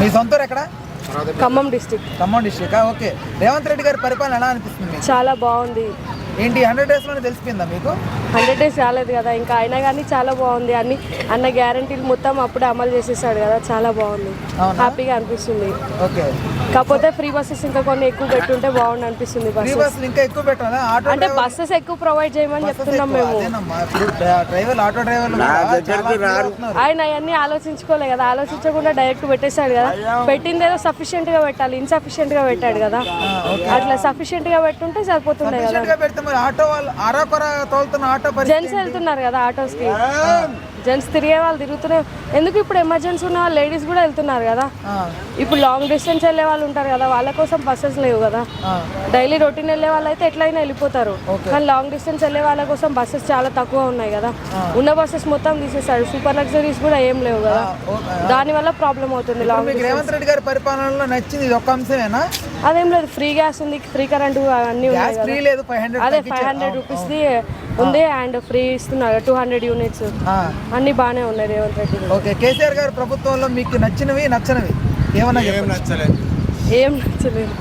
మీ సొంత ఊరు ఎక్కడ? Khammam district Khammam district? Okay. Revanth Reddy గారి పరిపాలన ఎలా అనిపిస్తుంది చాలా బాగుంది. ఏంటి హండ్రెడ్ డేస్లోనే తెలిసిపోయిందా మీకు? హండ్రెడ్ డేస్ రాలేదు కదా ఇంకా అయినా కానీ చాలా బాగుంది. అన్ని అన్న గ్యారంటీలు మొత్తం అప్పుడే అమలు చేసేసాడు కదా చాలా బాగుంది? హ్యాపీగా అనిపిస్తుంది. ఓకే. కాకపోతే ఫ్రీ బస్సెస్ ఇంకా కొన్ని ఎక్కువ పెట్టుంటే బాగుంది అనిపిస్తుంది ఫ్రీ బస్సెస్. బస్సులు ఇంకా ఎక్కువ పెట్టాలా? ఆటో అంటే బస్సెస్ ఎక్కువ ప్రొవైడ్ చేయమని చెప్తున్నాం. మేము. ఆటో డ్రైవర్లు. ఆయన అవన్నీ ఆలోచించుకోలే కదా ఆలోచించకుండా డైరెక్ట్ పెట్టేశాడు కదా. పెట్టింది ఏదో సఫిషియెంట్గా పెట్టాలి ఇన్సఫిషియెంట్గా పెట్టాడు కదా. అట్లా సఫిషియెంట్గా పెట్టుంటే సరిపోతుండే కదా. Efficient గా పెడితే మరి ఆటో వాళ్ళు అరాకొర తోలుతున్న ఆటో పరిస్థితి జెంట్స్ వెళ్తున్నారు కదా ఆటోస్కి. జెంట్స్ తిరిగే వాళ్ళు తిరుగుతూనే ఎందుకు ఇప్పుడు ఎమర్జెన్సీ ఉన్న వాళ్ళు లేడీస్ కూడా వెళ్తున్నారు కదా? ఇప్పుడు లాంగ్ డిస్టెన్స్ వెళ్ళే వాళ్ళు ఉంటారు కదా వాళ్ళ కోసం బస్సెస్ లేవు కదా. డైలీ రొటీన్ వెళ్ళే వాళ్ళు అయితే ఎట్లయినా వెళ్ళిపోతారు. కానీ లాంగ్ డిస్టెన్స్ వెళ్ళే వాళ్ళ కోసం బస్సెస్ చాలా తక్కువ ఉన్నాయి కదా. ఉన్న బస్సెస్ మొత్తం తీసేసాడు సూపర్ లగ్జరీస్ కూడా ఏం లేవు కదా. దాని వల్ల ప్రాబ్లం అవుతుంది లాంగ్ రేవంత్ రెడ్డి గారి పరిపాలనలో నచ్చింది ఇది ఒక్క అంశమేనా? అదేం లేదు ఫ్రీ గ్యాస్ ఉంది ఫ్రీ కరెంట్ అన్నీ ఉన్నాయి ఫైవ్ హండ్రెడ్ అదే ఫైవ్ హండ్రెడ్ రూపీస్ది ఉంది అండ్ ఫ్రీ ఇస్తున్నారు టూ హండ్రెడ్ యూనిట్స్. అన్నీ బాగానే ఉన్నాయి రేవంత్ రెడ్డి గారు. ఓకే కేసీఆర్ గారి ప్రభుత్వంలో మీకు నచ్చినవి నచ్చనివి ఏమన్నా చెప్పండి? ఏం నచ్చలేదు.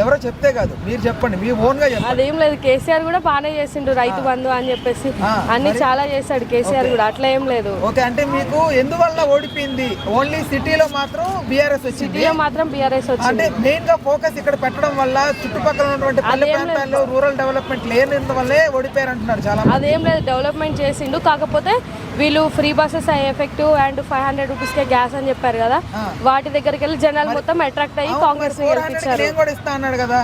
ఎవరో చెప్తే కాదు. మీరు చెప్పండి మీ ఓన్గా అదేం లేదు కేసీఆర్ కూడా బాగానే చేసిండు రైతు బంధు అని చెప్పేసి. అన్ని చాలా చేశాడు కేసీఆర్ కూడా అట్లా ఏం లేదు. ఓకే అంటే మీకు ఎందువల్ల ఓడిపోయింది? ఓన్లీ సిటీలో మాత్రం బీఆర్ఎస్ వచ్చింది? సిటీలో మాత్రం బీఆర్ఎస్ వచ్చింది. అంటే మెయిన్గా ఫోకస్ ఇక్కడ పెట్టడం వల్ల చుట్టుపక్కల ఉన్నటువంటి పల్లె. ప్రాంతాల్లో రూరల్ డెవలప్మెంట్ లేనందువల్లే ఓడిపోయారు అంటున్నారు చాలా అదేం లేదు డెవలప్మెంట్ చేసిండు కాకపోతే వీళ్ళు free buses effective and five hundred రూపీస్కే గ్యాస్ అని చెప్పారు కదా. వాటి దగ్గరికి వెళ్ళి జనాలు మొత్తం అట్రాక్ట్ అయ్యి కాంగ్రెస్ ని ఫోర్ హండ్రెడ్ గెలిపించారు నేను కూడా ఇస్తా అన్నాడు కదా.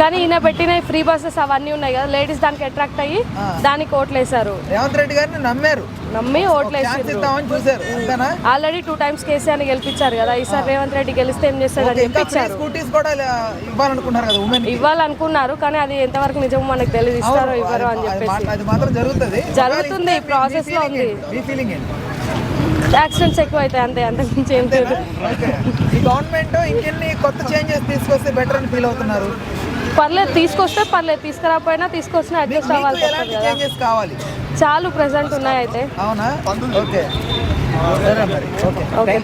కానీ ఈయన పెట్టిన ఫ్రీ బస్సెస్ అవన్నీ ఉన్నాయి కదా లేడీస్ దానికి అట్రాక్ట్ అయ్యి దానికి ఓట్లేశారు. రేవంత్ రెడ్డి గారిని నమ్మారు. నమ్మి ఓట్లేసారు ఆల్రెడీ టూ టైమ్స్ కేసీఆర్ గెలిపించారు కదా ఈసారి రేవంత్ రెడ్డి గెలిస్తే ఏం చేస్తాడని చెప్పించారు. స్కూటీస్ కూడా ఇవ్వాలనుకున్నారు కదా ఉమెన్ ఇవ్వాలనుకున్నారు కానీ అది ఎంతవరకు నిజమో మనకు తెలియదు ఇస్తారో ఇవ్వరో అని చెప్పేసి. అది మాత్రం జరుగుతుంది. process మీ లో ఉంది. ఫీలింగ్ యాక్సిడెంట్స్ ఎక్కువ అవుతాయి అంతే అంతకుమించి ఏం లేదు. ఈ గవర్నమెంట్ ఇంకెన్ని కొత్త చేంజెస్ తీసుకొస్తే బెటర్ అని ఫీల్ అవుతున్నారు? పర్లేదు తీసుకొస్తే పర్లేదు తీసుకురాకపోయినా తీసుకొచ్చినా అడ్జస్ట్ అవ్వాలి చేంజెస్ కావాలి? చాలు ప్రెసెంట్ ఉన్నాయి అయితే అవునా ఓకే. ఓకే.